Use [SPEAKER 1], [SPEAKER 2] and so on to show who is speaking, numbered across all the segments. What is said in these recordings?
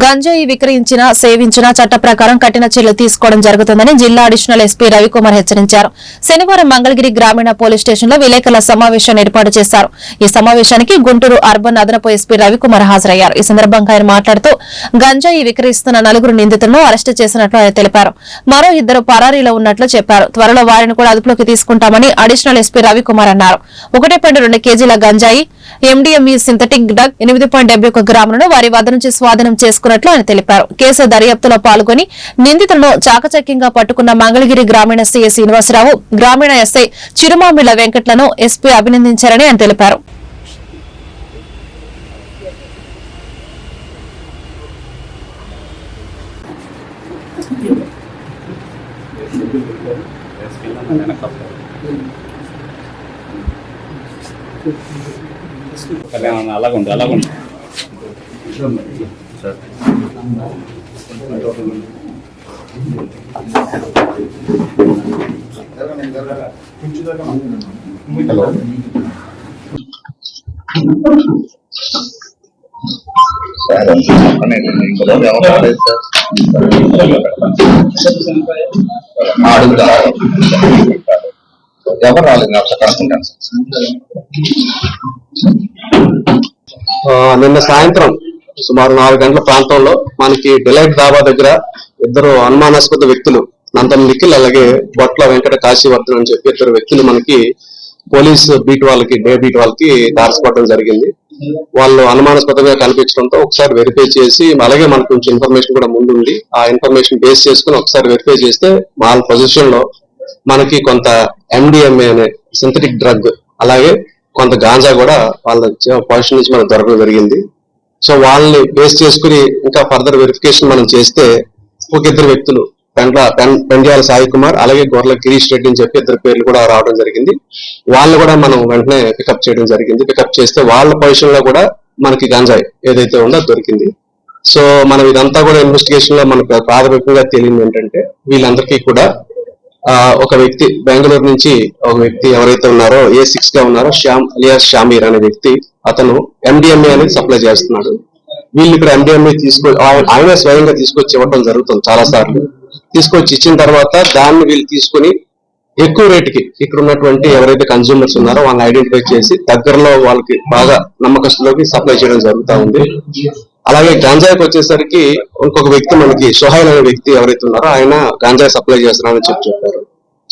[SPEAKER 1] గంజాయి విక్రయించిన సేవించిన చట్ట ప్రకారం కఠిన చర్యలు తీసుకోవడం జరుగుతుందని జిల్లా అడిషనల్ ఎస్పీ రవికుమార్ హెచ్చరించారు. శనివారం మంగళగిరి గ్రామీణ పోలీస్ స్టేషన్లో విలేకరుల సమావేశాన్ని ఏర్పాటు చేశారు. ఈ సమావేశానికి గుంటూరు అర్బన్ అదనపు ఎస్పీ రవికుమార్ హాజరయ్యారు. ఈ సందర్భంగా ఆయన మాట్లాడుతూ గంజాయి విక్రయిస్తున్న నలుగురు నిందితులను అరెస్టు చేసినట్లు ఆయన తెలిపారు. మరో ఇద్దరు పరారీలో ఉన్నట్లు చెప్పారు. త్వరలో వారిని కూడా అదుపులోకి తీసుకుంటామని అడిషనల్ ఎస్పీ రవికుమార్ అన్నారు. ఒకటి రెండు కేజీల గంజాయి ఎండిఎంఈ సింథటిక్ డ్రగ్ ఎనిమిది పాయింట్ డెబ్బై ఒక గ్రాములను వారి వద్ద నుంచి స్వాధీనం చేసుకున్నట్లు ఆయన తెలిపారు. కేసు దర్యాప్తులో పాల్గొని నిందితులను చాకచక్యంగా పట్టుకున్న మంగళగిరి గ్రామీణ సీఏ శ్రీనివాసరావు గ్రామీణ ఎస్ఐ చిరుమామిళ్ళ వెంకట్లను ఎస్పీ అభినందించారని ఆయన తెలిపారు.
[SPEAKER 2] అలాగుండు అలాగుండు.
[SPEAKER 3] సార్. హలో అడుగుతా ఎవరు రాలేదు
[SPEAKER 4] నిన్న సాయంత్రం సుమారు నాలుగు గంటల ప్రాంతంలో మనకి డిలైట్ దాబా దగ్గర ఇద్దరు అనుమానాస్పద వ్యక్తులు నందన్ నిఖిల్ అలాగే బొట్ల వెంకట కాశీవర్ధన్ అని చెప్పి ఇద్దరు వ్యక్తులు మనకి పోలీస్ బీట్ వాళ్ళకి డే బీట్ వాళ్ళకి దారసపడడం జరిగింది. వాళ్ళు అనుమానాస్పదంగా కనిపించడంతో ఒకసారి వెరిఫై చేసి అలాగే మనకు కొంచెం ఇన్ఫర్మేషన్ కూడా ముందుంది. ఆ ఇన్ఫర్మేషన్ బేస్ చేసుకుని ఒకసారి వెరిఫై చేస్తే వాళ్ళ పొజిషన్లో మనకి కొంత ఎండిఎంఏ అనే సింథటిక్ డ్రగ్ అలాగే కొంత గాంజా కూడా వాళ్ళ పొజిషన్ నుంచి మనకు దొరకడం జరిగింది. సో వాళ్ళని బేస్ చేసుకుని ఇంకా ఫర్దర్ వెరిఫికేషన్ మనం చేస్తే ఒక ఇద్దరు వ్యక్తులు పెండ్ల పెన్- పెండ్యాల సాయి కుమార్ అలాగే గొర్రెల గిరీష్ రెడ్డి అని చెప్పి ఇద్దరు పేర్లు కూడా రావడం జరిగింది. వాళ్ళు కూడా మనం వెంటనే పికప్ చేయడం జరిగింది. పికప్ చేస్తే వాళ్ళ పొజిషన్లో కూడా మనకి గంజాయి ఏదైతే ఉందో దొరికింది. సో మనం ఇదంతా కూడా ఇన్వెస్టిగేషన్లో మనకు ప్రాథమికంగా తెలియదు ఏంటంటే వీళ్ళందరికీ కూడా ఒక వ్యక్తి బెంగళూరు నుంచి ఒక వ్యక్తి ఎవరైతే ఉన్నారో ఏ సిక్స్గా ఉన్నారో శ్యామ్ అలియాస్ షామీర్ అనే వ్యక్తి అతను ఎండిఎంఏ అనేది సప్లై చేస్తున్నాడు. వీళ్ళు ఇక్కడ ఎండిఎంఏ తీసుకో ఆయన- ఆయన స్వయంగా తీసుకొచ్చి ఇవ్వడం జరుగుతుంది చాలా సార్లు తీసుకొచ్చి ఇచ్చిన తర్వాత దాన్ని వీళ్ళు తీసుకొని ఎక్కువ రేటుకి ఇక్కడ ఉన్నటువంటి ఎవరైతే కన్జ్యూమర్స్ ఉన్నారో వాళ్ళని ఐడెంటిఫై చేసి దగ్గరలో వాళ్ళకి బాగా నమ్మకస్తులోకి సప్లై చేయడం జరుగుతూ ఉంది. అలాగే గాంజాయికి వచ్చేసరికి ఇంకొక వ్యక్తి మనకి సోహైల్ అనే వ్యక్తి ఎవరైతే ఉన్నారో ఆయన గాంజాయి సప్లై చేస్తున్నారని చెప్పి చెప్పారు.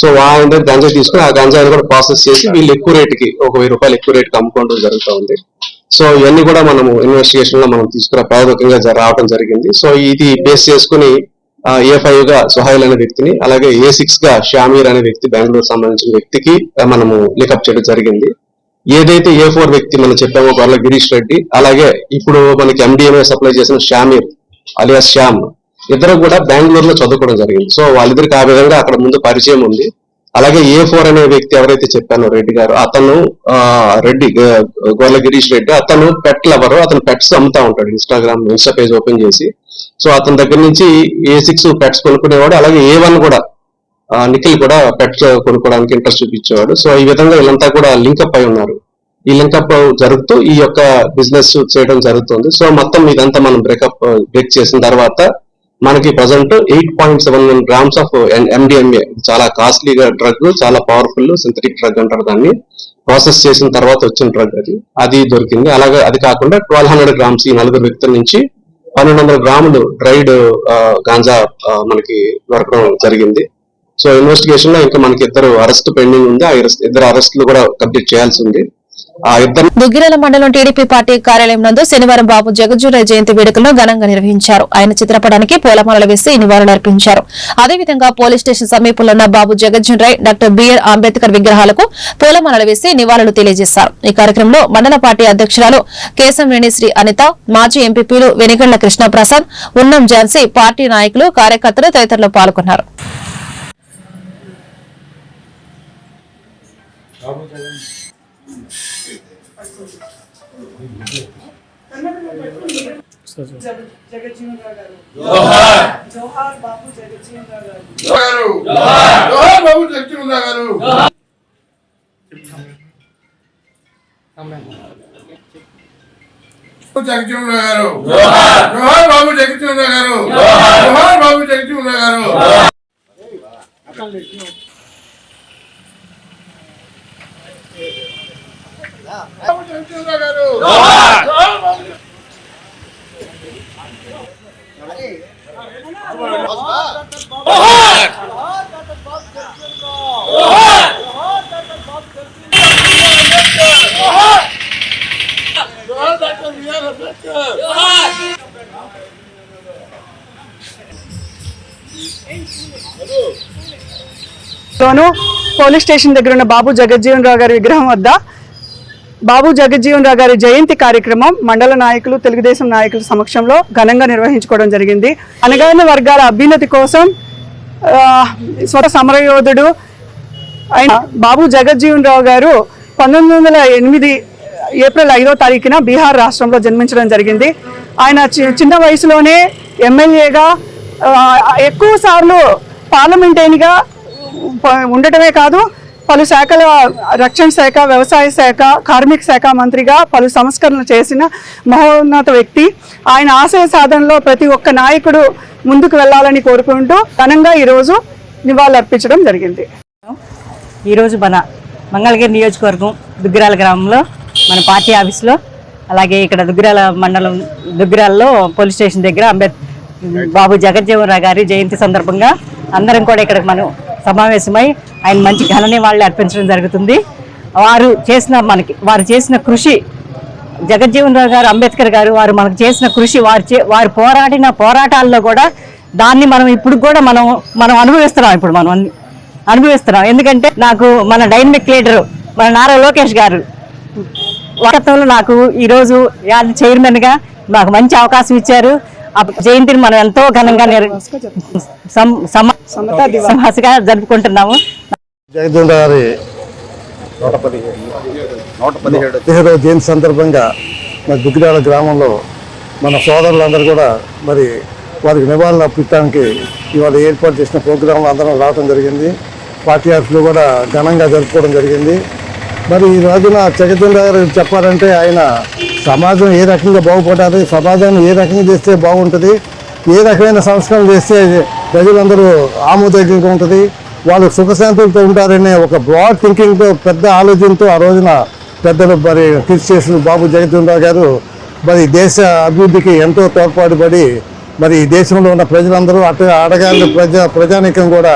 [SPEAKER 4] సో ఆయన దగ్గర గంజా తీసుకుని ఆ గంజాని కూడా ప్రాసెస్ చేసి వీళ్ళు ఎక్కువ రేటుకి ఒక వెయ్యి రూపాయలు ఎక్కువ రేటుకి అమ్ముకోవడం జరుగుతూ ఉంది. సో ఇవన్నీ కూడా మనము ఇన్వెస్టిగేషన్లో మనం తీసుకురా ప్రాథమికంగా రావడం జరిగింది. సో ఇది బేస్ చేసుకుని ఏ ఫైవ్గా సుహైల్ అనే వ్యక్తిని అలాగే ఏ సిక్స్గా షామీర్ అనే వ్యక్తి బెంగళూరు సంబంధించిన వ్యక్తికి మనము లికప్ చేయడం జరిగింది. ఏదైతే ఏ ఫోర్ వ్యక్తి మనం చెప్పామో గొర్రెల గిరీష్ రెడ్డి అలాగే ఇప్పుడు మనకి ఎండిఎంఏ సప్లై చేసిన షామీర్ అలియాస్ శ్యామ్ ఇద్దరు కూడా బెంగళూరులో చదువుకోవడం జరిగింది. సో వాళ్ళిద్దరికి ఆ విధంగా అక్కడ ముందు పరిచయం ఉంది. అలాగే ఏ ఫోర్ అనే వ్యక్తి ఎవరైతే చెప్పానో రెడ్డి గారు అతను ఆ, రెడ్డి ఆ, గిరీష్ రెడ్డి అతను పెట్ లవర్ అతను పెట్స్ అమ్ముతా ఉంటాడు ఇన్స్టాగ్రామ్ ఇన్స్టా పేజ్ ఓపెన్ చేసి. సో అతని దగ్గర నుంచి ఏ సిక్స్ పెట్స్ కొనుక్కునేవాడు అలాగే ఏ వన్ కూడా ఆ, నిఖిల్ కూడా పెట్స్ కొనుక్కోవడానికి ఇంట్రెస్ట్ చూపించేవాడు. సో ఈ విధంగా వీళ్ళంతా కూడా లింకప్ అయి ఉన్నారు. ఈ లింకప్ జరుగుతూ ఈ యొక్క బిజినెస్ చేయడం జరుగుతుంది. సో మొత్తం ఇదంతా మనం బ్రేకప్ బ్రేక్ చేసిన తర్వాత మనకి present eight point seven one grams of MDMA చాలా కాస్ట్లీగా డ్రగ్ చాలా పవర్ఫుల్ సింథటిక్ డ్రగ్ అంటారు దాన్ని. ప్రాసెస్ చేసిన తర్వాత వచ్చిన డ్రగ్ అది. అది దొరికింది. అలాగే అది కాకుండా ట్వెల్వ్ హండ్రెడ్ గ్రామ్స్ ఈ నలుగురు వ్యక్తుల నుంచి పన్నెండు వందల గ్రాములు డ్రైడ్ గాంజా మనకి దొరకడం జరిగింది. సో ఇన్వెస్టిగేషన్లో ఇంకా మనకి ఇద్దరు అరెస్ట్ పెండింగ్ ఉంది. ఆ ఇద్దరు అరెస్టులు కూడా కంప్లీట్ చేయాల్సి ఉంది.
[SPEAKER 1] దుగ్గిరాల మండలం టీడీపీ పార్టీ కార్యాలయం నందు శనివారం బాబు జగజ్జూరాయ్ జయంతి వేడుకలను ఘనంగా నిర్వహించారు. ఆయన చిత్రపటానికి పూలమాలలు వేసి నివాళులర్పించారు అదేవిధంగా పోలీస్ స్టేషన్ సమీపంలో ఉన్న బాబు జగజ్జూరాయ్ డాక్టర్ బిఆర్ అంబేద్కర్ విగ్రహాలకు పూలమాలలు వేసి నివాళులు తెలియజేశారు. ఈ కార్యక్రమంలో మండల పార్టీ అధ్యక్షురాలు కేశంవేణి శ్రీ అనిత మాజీ ఎంపీపీలు వెనిగళ్ళ కృష్ణప్రసాద్ ఉన్నం ఝాన్సీ పార్టీ నాయకులు కార్యకర్తలు తదితరులు పాల్గొన్నారు.
[SPEAKER 5] బాబు జగజీవన్ గారు.
[SPEAKER 6] జోహార్ బాబు జగజీవన్ గారు. జోహార్. బాబు జగజీవన్
[SPEAKER 5] గారు. పోలీస్ స్టేషన్ దగ్గర ఉన్న బాబు జగజ్జీవన్ రావు గారి విగ్రహం వద్ద బాబు జగజ్జీవన్ రావు గారి జయంతి కార్యక్రమం మండల నాయకులు తెలుగుదేశం నాయకుల సమక్షంలో ఘనంగా నిర్వహించుకోవడం జరిగింది. అనగారిన వర్గాల అభ్యున్నతి కోసం స్వర స్వత సమరయోధుడు అయిన బాబు జగజ్జీవన్ రావు గారు పంతొమ్మిది వందల ఎనిమిది ఏప్రిల్ ఐదో తారీఖున బీహార్ రాష్ట్రంలో జన్మించడం జరిగింది. ఆయన చి- చిన్న వయసులోనే ఎమ్మెల్యేగా ఎక్కువ సార్లు పార్లమెంటేనిగా ఉండటమే కాదు పలు శాఖల రక్షణ శాఖ వ్యవసాయ శాఖ కార్మిక శాఖ మంత్రిగా పలు సంస్కరణలు చేసిన మహోన్నత వ్యక్తి. ఆయన ఆశయ సాధనలో ప్రతి ఒక్క నాయకుడు ముందుకు వెళ్ళాలని కోరుకుంటూ ఘనంగా ఈరోజు నివాళులర్పించడం జరిగింది.
[SPEAKER 2] ఈరోజు మన మంగళగిరి నియోజకవర్గం దుగ్గిరాల గ్రామంలో మన పార్టీ ఆఫీస్లో అలాగే ఇక్కడ దుగ్గిరాల మండలం దుగ్గిరాలలో పోలీస్ స్టేషన్ దగ్గర అంబేద్ బాబు జగజ్జీవన్ రావు గారి జయంతి సందర్భంగా అందరం కూడా ఇక్కడ మనం సమావేశమై ఆయన మంచి ఘన నివాళులు అర్పించడం జరుగుతుంది. వారు చేసిన మనకి వారు చేసిన కృషి జగజ్జీవన్ రావు గారు అంబేద్కర్ గారు వారు మనకు చేసిన కృషి వారు చే వారు పోరాడిన పోరాటాల్లో కూడా దాన్ని మనం ఇప్పుడు కూడా మనం మనం అనుభవిస్తున్నాం ఇప్పుడు మనం అన్ని అనుభవిస్తున్నాం. ఎందుకంటే నాకు మన డైనమిక్ లీడరు మన నారా లోకేష్ గారు వారత్వంలో నాకు ఈరోజు యాడ్ చైర్మన్గా నాకు మంచి అవకాశం ఇచ్చారు. ఆ జయంతిని మనం ఎంతో ఘనంగా నిర్- సం- సమ- సమస్యగా జరుపుకుంటున్నాము.
[SPEAKER 7] జగదీంద్ర గారి నూట పదిహేడు పదిహేడవ జయంతి సందర్భంగా మరి దుగ్గిరాల గ్రామంలో మన సోదరులందరూ కూడా మరి వారికి నివాళులు అర్పించడానికి ఇవాళ ఏర్పాటు చేసిన ప్రోగ్రాంలో అందరం రావడం జరిగింది. పార్టీ ఆఫీస్లో కూడా ఘనంగా జరుపుకోవడం జరిగింది. మరి ఈ రోజున జగదీంద్ర గారు చెప్పారంటే ఆయన సమాజం ఏ రకంగా బాగుపడాలి సమాజాన్ని ఏ రకంగా చేస్తే బాగుంటుంది ఏ రకమైన సంస్కరణ చేస్తే ప్రజలందరూ ఆమోదయోగ్యంగా ఉంటుంది వాళ్ళు సుఖశాంతులతో ఉంటారనే ఒక బ్రాడ్ థింకింగ్తో పెద్ద ఆలోచనతో ఆ రోజున పెద్దలు మరి కృషి చేసిన బాబు జగదీంద్రరావు గారు మరి దేశ అభివృద్ధికి ఎంతో తోడ్పాటుపడి మరి ఈ దేశంలో ఉన్న ప్రజలందరూ అటు అడగాలి ప్రజా ప్రజానికం కూడా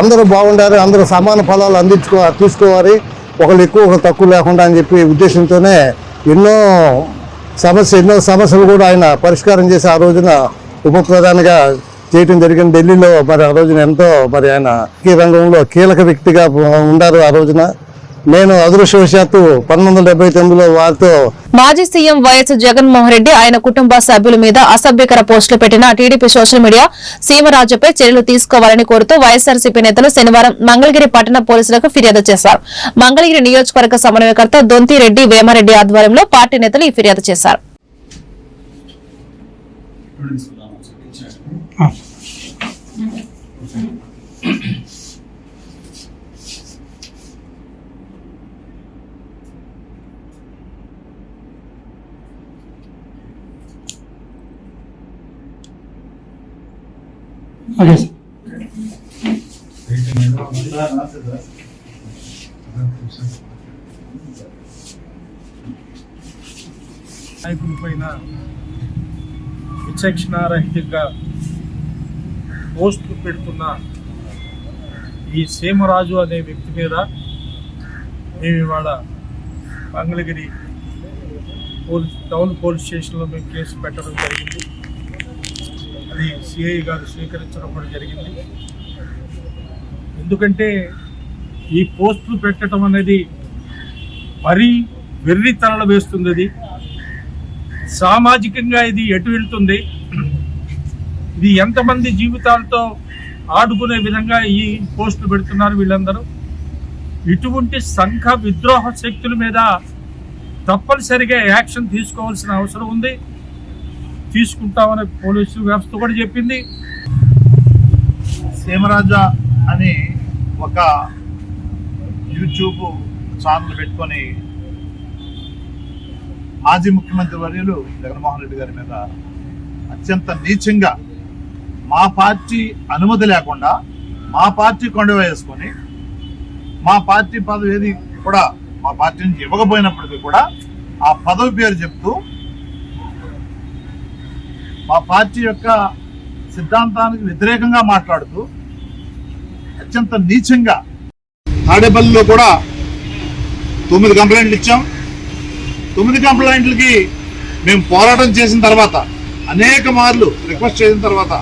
[SPEAKER 7] అందరూ బాగుండాలి అందరూ సమాన ఫలాలు అందించుకో తీసుకోవాలి. ఒకళ్ళు ఎక్కువ ఒకరు తక్కువ లేకుండా అని చెప్పి ఉద్దేశంతోనే ఎన్నో సమస్య ఎన్నో సమస్యలు కూడా ఆయన పరిష్కారం చేసి ఆ రోజున ఉప ప్రధానిగా చేయటం జరిగింది. ఢిల్లీలో మరి ఆ రోజున ఎంతో మరి ఆయన ఈ రంగంలో కీలక వ్యక్తిగా ఉన్నారు ఆ రోజున. నేను అదృష్టవశాత్తు పంతొమ్మిది వందల డెబ్బై తొమ్మిదిలో వారితో
[SPEAKER 1] మాజీ సీఎం వైఎస్ జగన్మోహన్ రెడ్డి ఆయన కుటుంబ సభ్యుల మీద అసభ్యకర పోస్టులు పెట్టిన టీడీపీ సోషల్ మీడియా సీమరాజుపై చర్యలు తీసుకోవాలని కోరుతూ వైఎస్ఆర్సీపీ నేతలు శనివారం మంగళగిరి పట్టణ పోలీసులకు ఫిర్యాదు చేశారు. మంగళగిరి నియోజకవర్గ సమన్వయకర్త దొంతిరెడ్డి వేమారెడ్డి ఆధ్వర్యంలో పార్టీ నేతలు ఈ ఫిర్యాదు చేశారు.
[SPEAKER 8] నాయకుల పైన విచక్షణారహితంగా పోస్టులు పెడుతున్న ఈ సీమరాజు అనే వ్యక్తి మీద మేము ఇవాళ మంగళగిరి పోలీస్ టౌన్ పోలీస్ స్టేషన్లో మేము కేసు పెట్టడం జరిగింది. అది సిఐ గారు స్వీకరించడం కూడా జరిగింది. ఎందుకంటే ఈ పోస్టులు పెట్టడం అనేది మరీ వెర్రి తనలు వేస్తుంది అది. సామాజికంగా ఇది ఎటు వెళ్తుంది? ఇది ఎంతమంది జీవితాలతో ఆడుకునే విధంగా ఈ పోస్టులు పెడుతున్నారు వీళ్ళందరూ? ఇటువంటి సంఘ విద్రోహ శక్తుల మీద తప్పనిసరిగా యాక్షన్ తీసుకోవాల్సిన అవసరం ఉంది. తీసుకుంటామని పోలీసు వ్యవస్థ కూడా చెప్పింది.
[SPEAKER 3] సీమరాజా అని ఒక యూట్యూబ్ ఛానల్ పెట్టుకొని మాజీ ముఖ్యమంత్రి వర్యులు జగన్మోహన్ రెడ్డి గారి మీద అత్యంత నీచంగా మా పార్టీ అనుమతి లేకుండా మా పార్టీ కొండవ వేసుకొని మా పార్టీ పదవి ఏది కూడా మా పార్టీ నుంచి ఇవ్వకపోయినప్పటికీ కూడా ఆ పదవి పేరు చెప్తూ మా పార్టీ యొక్క సిద్ధాంతానికి వ్యతిరేకంగా మాట్లాడుతూ అత్యంత నీచంగా తాడేపల్లిలో కూడా తొమ్మిది కంప్లైంట్లు ఇచ్చాం. తొమ్మిది కంప్లైంట్లకి మేము పోరాటం చేసిన తర్వాత అనేక మార్లు రిక్వెస్ట్ చేసిన తర్వాత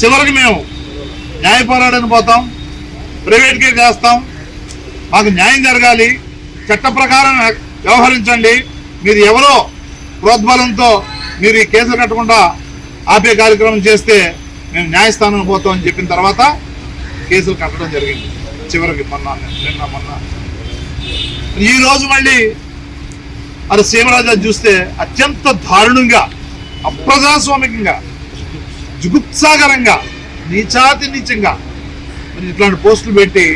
[SPEAKER 3] చివరికి మేము న్యాయ పోరాటానికి పోతాం ప్రైవేట్ కేర్ చేస్తాం మాకు న్యాయం జరగాలి. చట్ట ప్రకారం వ్యవహరించండి. మీరు ఎవరో ప్రోద్బలంతో మీరు ఈ కేసులు కట్టకుండా ఆపే కార్యక్రమం చేస్తే మేము న్యాయస్థానం పోతామని చెప్పిన తర్వాత కేసులు కట్టడం జరిగింది. చివరికి మొన్న నిన్న మొన్న. ఈ రోజు మళ్ళీ అది సీమరాజా చూస్తే అత్యంత దారుణంగా అప్రజాస్వామికంగా జుగుప్సాగరంగా నీచాతి నీచంగా మరి ఇట్లాంటి పోస్టులు పెట్టి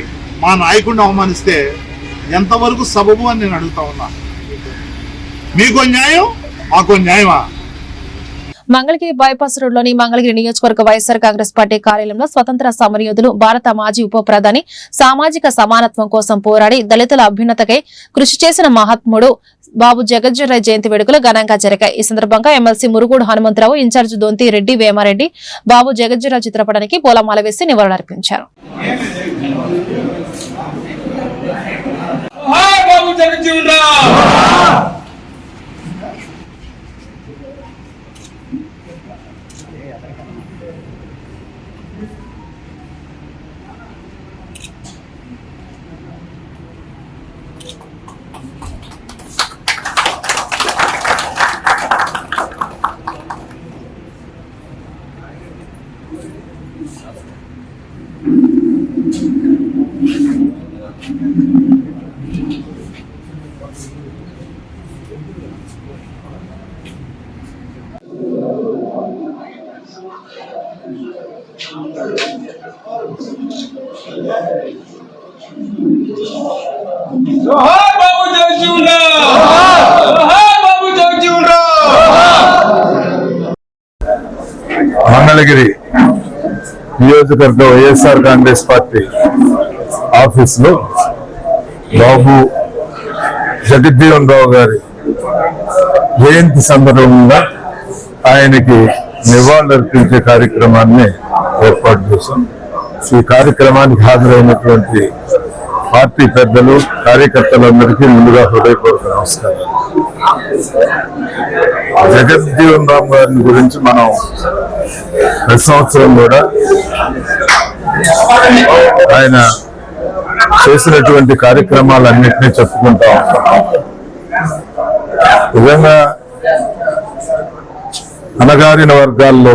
[SPEAKER 3] మా నాయకుడిని అవమానిస్తే ఎంతవరకు సబబు అని నేను అడుగుతా ఉన్నా? మీకో న్యాయం మాకో న్యాయమా
[SPEAKER 1] మంగళగిరి బైపాస్ రోడ్లోని మంగళగిరి నియోజకవర్గ వైఎస్సార్ కాంగ్రెస్ పార్టీ కార్యాలయంలో స్వతంత్ర సమరయోధులు భారత మాజీ ఉప ప్రధాని సామాజిక సమానత్వం కోసం పోరాడి దళితుల అభ్యున్నతకై కృషి చేసిన మహాత్ముడు బాబు జగజ్జనరాయ్ జయంతి వేడుకలు ఘనంగా జరిగాయి. ఈ సందర్భంగా ఎమ్మెల్సీ మురుగుడు హనుమంతరావు ఇన్ఛార్జ్ దొంతి రెడ్డి వేమారెడ్డి బాబు జగజ్జనరాయ్ చిత్రపటానికి పూలమాల వేసి నివాళులర్పించారు.
[SPEAKER 9] బాబు జగజ్జీవన్ రామ్ జోహార్ బాబు జగజ్జీవన్ రామ్ జోహార్ బాబు జగజ్జీవన్ రామ్
[SPEAKER 8] మంగళగిరి నియోజకవర్గ వైఎస్ఆర్ కాంగ్రెస్ పార్టీ ఆఫీసులో బాబు జగజ్జీవన్ రావు గారి జయంతి సందర్భంగా ఆయనకి నివాళులర్పించే కార్యక్రమాన్ని ఏర్పాటు చేశాం. ఈ కార్యక్రమానికి హాజరైనటువంటి పార్టీ పెద్దలు కార్యకర్తలందరికీ ముందుగా హృదయపూర్వక నమస్కారం జగజ్జీవన్ రామ్ గారిని గురించి మనం ప్రతి సంవత్సరం కూడా ఆయన చేసినటువంటి కార్యక్రమాలన్నింటినీ చెప్పుకుంటా. ఉంటాం నిజంగా అణగారిన వర్గాల్లో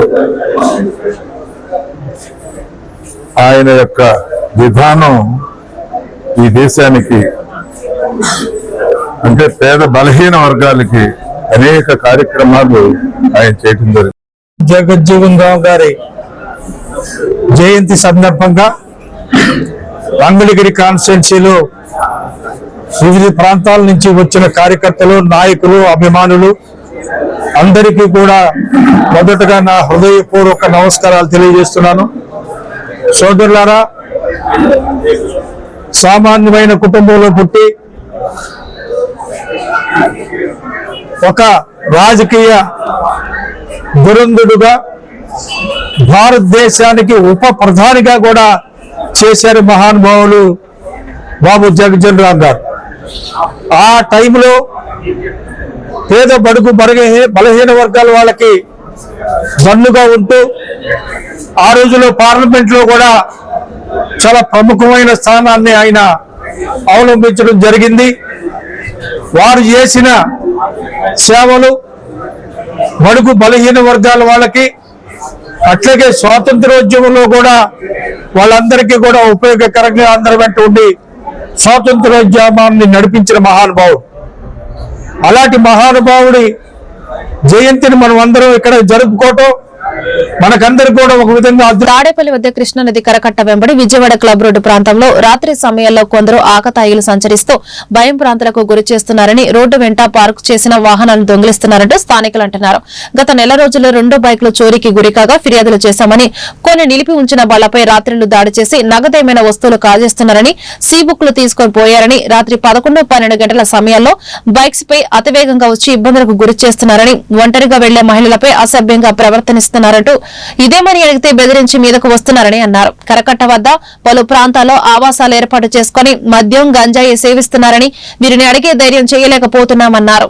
[SPEAKER 8] ఆయన యొక్క విధానం ఈ దేశానికి అంటే పేద బలహీన వర్గాలకి అనేక కార్యక్రమాలు ఆయన చేయటం జరిగింది.
[SPEAKER 10] జగజ్జీవన్ రావు గారి జయంతి సందర్భంగా రంగులగిరి కాన్స్టిట్యున్సీలో వివిధ ప్రాంతాల నుంచి వచ్చిన కార్యకర్తలు నాయకులు అభిమానులు అందరికీ కూడా మొదటగా నా హృదయపూర్వక నమస్కారాలు తెలియజేస్తున్నాను. సోదరులారా సామాన్యమైన కుటుంబంలో పుట్టి ఒక రాజకీయ దురందుడుగా భారతదేశానికి ఉప ప్రధానిగా కూడా చేశారు మహానుభావులు బాబు జగజ్జన్ రామ్ గారు. ఆ టైంలో పేద బడుగు బలహీన బలహీన వర్గాల వాళ్ళకి దన్నుగా ఉంటూ ఆ రోజులో పార్లమెంట్లో కూడా చాలా ప్రముఖమైన స్థానాన్ని ఆయన అవలంబించడం జరిగింది. వారు చేసిన సేవలు బడుగు బలహీన వర్గాల వాళ్ళకి అట్లాగే స్వాతంత్రోద్యమంలో కూడా వాళ్ళందరికీ కూడా ఉపయోగకరంగా అందరి వెంట ఉండి స్వాతంత్రోద్యమాన్ని నడిపించిన మహానుభావుడు. అలాంటి మహానుభావుడి జయంతిని మనం అందరం ఇక్కడ జరుపుకోవటం మనకందరు కూడా ఒక విధంగా అదృ-
[SPEAKER 1] తాడేపల్లి వద్ద కృష్ణానది కరకట్ట వెంబడి విజయవాడ క్లబ్ రోడ్డు ప్రాంతంలో రాత్రి సమయాల్లో కొందరు ఆకతాయిలు సంచరిస్తూ భయం ప్రాంతాలకు గురి చేస్తున్నారని రోడ్డు వెంట పార్క్ చేసిన వాహనాలను దొంగిలిస్తున్నారంటూ స్థానికులు అంటున్నారు. గత నెల రోజుల్లో రెండు బైకులు చోరీకి గురికాగా ఫిర్యాదులు చేశామని కొన్ని నిలిపి ఉంచిన బళ్ళపై రాత్రులు దాడి చేసి నగదేమైన వస్తువులు కాజేస్తున్నారని సీ బుక్లు తీసుకొని పోయారని రాత్రి పదకొండు పన్నెండు గంటల సమయాల్లో బైక్స్ పై అతివేగంగా వచ్చి ఇబ్బందులకు గురి చేస్తున్నారని ఒంటరిగా వెళ్ళే మహిళలపై అసభ్యంగా చేస్తున్నారంటూ ఇదేమని అడిగితే బెదిరించి మీదకు వస్తున్నారని అన్నారు. కరకట్ట వద్ద పలు ప్రాంతాల్లో ఆవాసాలు ఏర్పాటు చేసుకుని మద్యం గంజాయి సేవిస్తున్నారని వీరిని అడిగే ధైర్యం చేయలేకపోతున్నామన్నారు.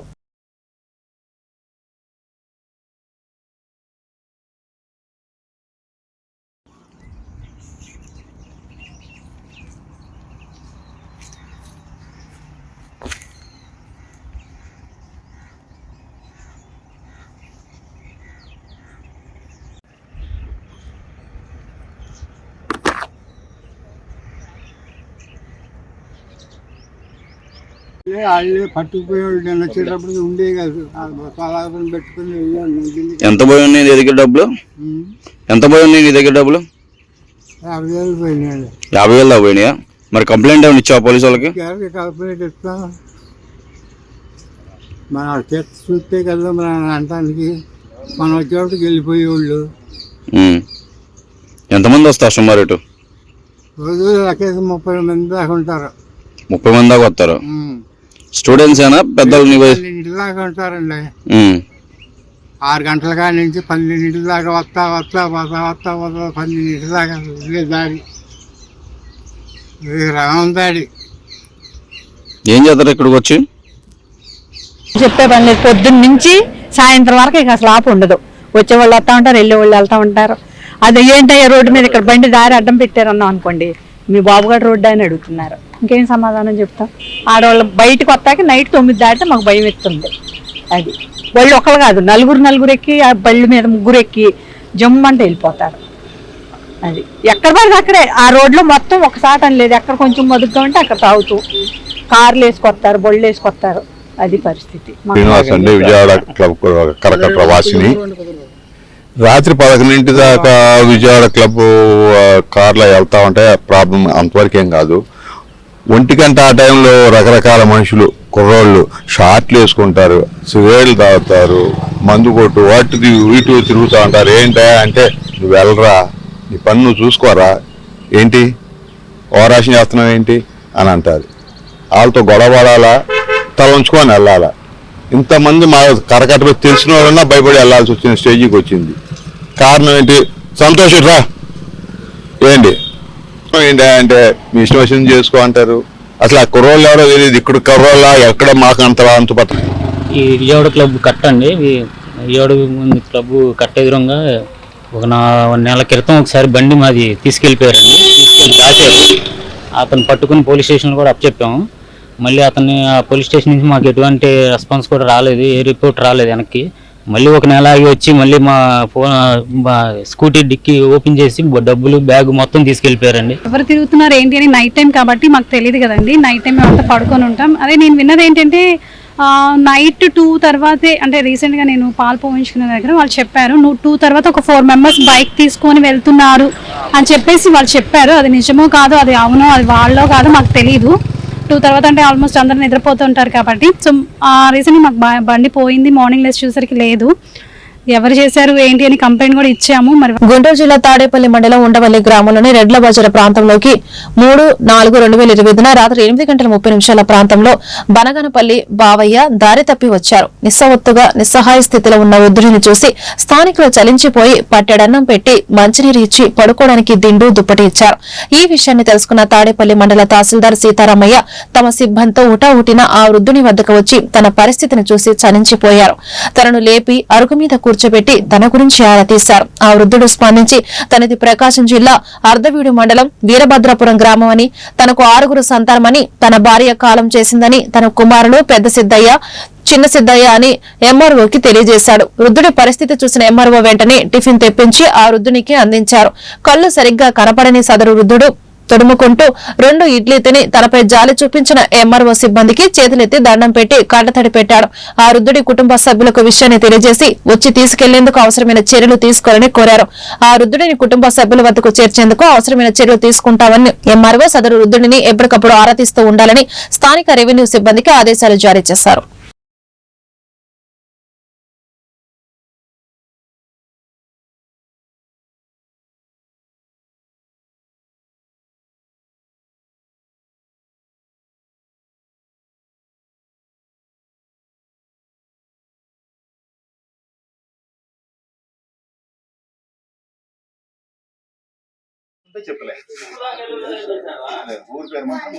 [SPEAKER 11] వాళ్ళే పట్టుకుపోయేవాళ్ళు నేను వచ్చేటప్పుడు ఉండే కాదు. పెట్టుకుని
[SPEAKER 12] ఎంత పోయి ఉన్నాయి నీ దగ్గర డబ్బులు? ఎంత పోయి ఉన్నాయి నీ దగ్గర డబ్బులు?
[SPEAKER 11] యాభై వేలు పోయినాడు
[SPEAKER 12] యాభై వేలు పోయినాయా? మరి కంప్లైంట్ ఏమైనా ఇచ్చావా పోలీసు వాళ్ళకి?
[SPEAKER 11] ఎవరికి కలిపి ఇస్తాం? మన చేతి చూస్తే కదా మన అంటానికి మనం వచ్చేటప్పటికి వెళ్ళిపోయేవాళ్ళు.
[SPEAKER 12] ఎంతమంది వస్తారు సుమారు ఇటు?
[SPEAKER 11] రోజు లెక్కేసి ముప్పై మంది దాకా ఉంటారు.
[SPEAKER 12] ముప్పై మంది దాకా వస్తారు. స్టూడెంట్స్ ఏనా పెద్దలు
[SPEAKER 11] ఉంటారండి. ఆరు గంటల కాడి నుంచి పన్నెండింటి దాకా వస్తా వస్తా వస్తా వస్తా వస్తా పన్నెండింటి దాకా ఇదే దారి. రకం దాడి
[SPEAKER 12] ఏం చేస్తారు ఇక్కడికి వచ్చి?
[SPEAKER 13] చెప్పే పని లేదు. పొద్దున్న నుంచి సాయంత్రం వరకు ఇక అసలు ఆపు ఉండదు. వచ్చే వాళ్ళు వస్తూ ఉంటారు వెళ్ళే వాళ్ళు వెళ్తూ ఉంటారు. అది ఏంటయ్యా రోడ్డు మీద ఇక్కడ బండి దారి అడ్డం పెట్టారన్నాం అనుకోండి మీ బాబుగారు రోడ్డు అని అడుగుతున్నారు. ఇంకేం సమాధానం చెప్తాం? ఆడవాళ్ళు బయటకు వస్తాక నైట్ తొమ్మిది దాటితే మాకు భయం ఎత్తుంది. అది. వాళ్ళు ఒకళ్ళు కాదు నలుగురు నలుగురు ఎక్కి ఆ బళ్ళు మీద ముగ్గురు ఎక్కి జమ్మంటే వెళ్ళిపోతారు. అది. ఎక్కడ పడితే అక్కడే. ఆ రోడ్లో మొత్తం ఒక సాటం లేదు. ఎక్కడ కొంచెం మదుగ్గా ఉంటే అక్కడ తాగుతూ కార్లు వేసుకొస్తారు బొళ్ళు వేసుకొస్తారు. అది పరిస్థితి.
[SPEAKER 14] శ్రీనివాస్ అండి విజయవాడ క్లబ్ వాసిని. రాత్రి పదకొండింటి దాకా విజయవాడ క్లబ్ కార్లో వెళ్తా ఉంటే ప్రాబ్లం అంతవరకు ఏం కాదు. ఒంటి గంట ఆ టైంలో రకరకాల మనుషులు కుర్రోళ్ళు షార్ట్లు వేసుకుంటారు సిగరెట్లు తాగుతారు మందు కొట్టు వాటి వీటి తిరుగుతూ ఉంటారు. ఏంటా అంటే నువ్వు వెళ్ళరా నీ పని నువ్వు చూసుకోరా. ఏంటి? ఓవరాషన్ చేస్తున్నావు ఏంటి? అని అంటారు. వాళ్ళతో గొడవ పడాలా తల ఉంచుకొని వెళ్ళాలా? ఇంతమంది మా కరకట్ట తెలిసిన వాళ్ళన్నా భయపడి వెళ్ళాల్సి వచ్చిన స్టేజీకి వచ్చింది. కారణం ఏంటి? సంతోషం రా ఏంటి? ఏంటి అంటే మీ ఇష్టం వచ్చింది చేసుకో అంటారు. అసలు ఆ కుర్రోళ్ళు ఎవరో తెలియదు ఇక్కడ కుర్రోళ్ళ ఎక్కడ మాకు అంత అంత పట్ల
[SPEAKER 15] ఈ విజయవాడ క్లబ్ కట్టండి. అండి ముందు క్లబ్ కట్ట ఎదురుగా ఒక నా నెల క్రితం ఒకసారి బండి మాది తీసుకెళ్ళిపోయారండి. తీసుకెళ్ళి దాచారు. అతను పట్టుకుని పోలీస్ స్టేషన్లో కూడా అప్పచెప్పాము మళ్ళీ అతన్ని ఆ పోలీస్ స్టేషన్ నుంచి మాకు ఎటువంటి రెస్పాన్స్ కూడా రాలేదు. ఏ రిపోర్ట్ రాలేదు వెనక్కి. మళ్ళీ ఒక నెల ఆగి వచ్చి మళ్ళీ మా ఫోన్ మా స్కూటీ డిక్కి ఓపెన్ చేసి డబ్బులు బ్యాగ్ మొత్తం తీసుకెళ్ళిపోయారండి
[SPEAKER 16] ఎవరు తిరుగుతున్నారు ఏంటి అని నైట్ టైం కాబట్టి మాకు తెలియదు కదండి. నైట్ టైం అంతా పడుకొని ఉంటాం. అదే నేను విన్నది ఏంటంటే నైట్ టూ తర్వాతే అంటే రీసెంట్గా నేను పాలు పోయించుకునే దగ్గర వాళ్ళు చెప్పారు నువ్వు టూ తర్వాత ఒక ఫోర్ మెంబర్స్ బైక్ తీసుకొని వెళ్తున్నారు అని చెప్పేసి వాళ్ళు చెప్పారు. అది నిజమో కాదు అది అవునో అది వాళ్ళో కాదో మాకు తెలియదు టూ తర్వాత అంటే ఆల్మోస్ట్ అందరూ నిద్రపోతుంటారు కాబట్టి. సో రీసెంట్గా మాకు బండి పోయింది. మార్నింగ్ లేచి చూసరికి లేదు. ఎవరు చేశారు ఏంటి అని కంప్లైంట్ కూడా ఇచ్చాము. మరి
[SPEAKER 1] గుంటూరు జిల్లా తాడేపల్లి మండలం ఉండవల్లి గ్రామంలోని రెడ్ల బజార్ ప్రాంతంలోకి మూడు నాలుగు రెండు వేల ఇరవై రాత్రి ఎనిమిది గంటల ముప్పై నిమిషాల ప్రాంతంలో బనగనపల్లి బావయ్య దారి తప్పి వచ్చారు. నిస్సవత్తుగా నిస్సహాయ స్థితిలో ఉన్న వృద్ధుడిని చూసి స్థానికులు చలించిపోయి పట్టెడన్నం పెట్టి మంచినీరు ఇచ్చి పడుకోవడానికి దిండు దుప్పటి ఇచ్చారు. ఈ విషయాన్ని తెలుసుకున్న తాడేపల్లి మండల తహసీల్దార్ సీతారామయ్య తమ సిబ్బందితో ఉటావుటిన ఆ వృద్ధుని వద్దకు వచ్చి తన పరిస్థితిని చూసి చలించిపోయారు. తనను లేపి అరుగు మీద కూర్చోబెట్టి తన గురించి ఆరా తీశారు. ఆ వృద్ధుడు స్పందించి తనది ప్రకాశం జిల్లా అర్ధవీడు మండలం వీరభద్రపురం గ్రామం అని తనకు ఆరుగురు సంతానమని తన భార్య కాలం చేసిందని తన కుమారుడు పెద్ద సిద్దయ్య చిన్న సిద్దయ్య అని ఎంఆర్ఓకి తెలియజేశాడు. వృద్ధుడి పరిస్థితి చూసిన ఎంఆర్ఓ వెంటనే టిఫిన్ తెప్పించి ఆ వృద్ధునికి అందించారు. కళ్ళు సరిగ్గా కనపడని సదరు వృద్ధుడు తొడుముకుంటూ రెండు ఇడ్లీ తిని తనపై జాలి చూపించిన ఎంఆర్ఓ సిబ్బందికి చేతులెత్తి దండం పెట్టి కంటతడి పెట్టాడు. ఆ వృద్ధుడి కుటుంబ సభ్యులకు విషయాన్ని తెలియజేసి వచ్చి తీసుకెళ్ళేందుకు అవసరమైన చర్యలు తీసుకోవాలని కోరారు. ఆ వృద్ధుడిని కుటుంబ సభ్యుల వద్దకు చేర్చేందుకు అవసరమైన చర్యలు తీసుకుంటామని ఎంఆర్ఓ సదరు వృద్ధుడిని ఎప్పటికప్పుడు ఆరాధిస్తూ ఉండాలని స్థానిక రెవెన్యూ సిబ్బందికి ఆదేశాలు జారీ చేశారు.
[SPEAKER 17] చెప్పలే. ఊరి పేరు మాత్రం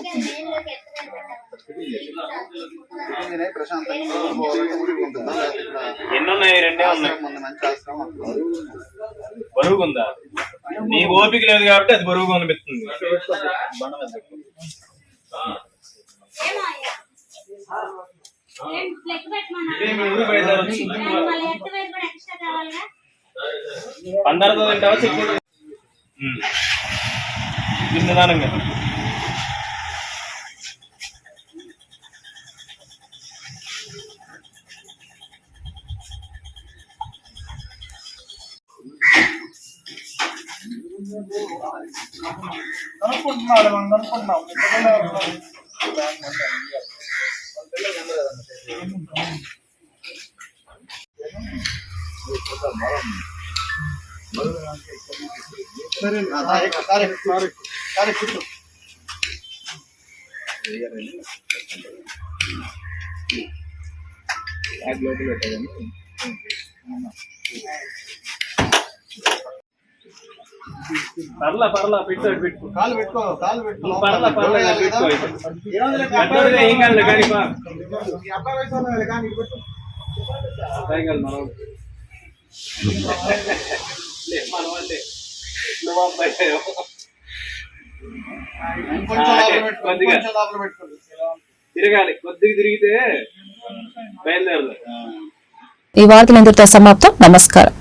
[SPEAKER 17] ప్రశాంతంగా పోవాలంటే ఊరికి ఉంటుందా? లేకపోతే ఇక్కడ
[SPEAKER 9] ఎన్నున్నాయి? రెండే ఉన్నాయి.
[SPEAKER 17] ఆశ్రమం ఉంది, మంచి ఆశ్రమం అక్కడ.
[SPEAKER 9] బరువుకుందా నీకు ఓపిక లేదు కాబట్టి అది బరువుగా అనిపిస్తుంది. పందరతో తింటావా చెప్పు నిదానంగా
[SPEAKER 17] సరే, ఆ, సారే, సారే, సారే, కూర్చో.
[SPEAKER 9] పర్లా పర్లా పెట్టు పెట్టు
[SPEAKER 17] కాలు పెట్టుకో కాలు పెట్టుకో
[SPEAKER 9] పర్లా పర్లా పెట్టుకో. పెద్దోడిగా ఏం కాదులే కానీ పా. పైగా మనం లే, మనం అంటే నువ్వు అబ్బాయి
[SPEAKER 17] కొంచెం లోపల పెట్టుకో,
[SPEAKER 9] కొద్దిగా. తిరగాలి కొద్దిగా. తిరిగితే బయలుదేరదు
[SPEAKER 1] ఈ వార్తలు ఇంతటితో సమాప్తం. నమస్కారం.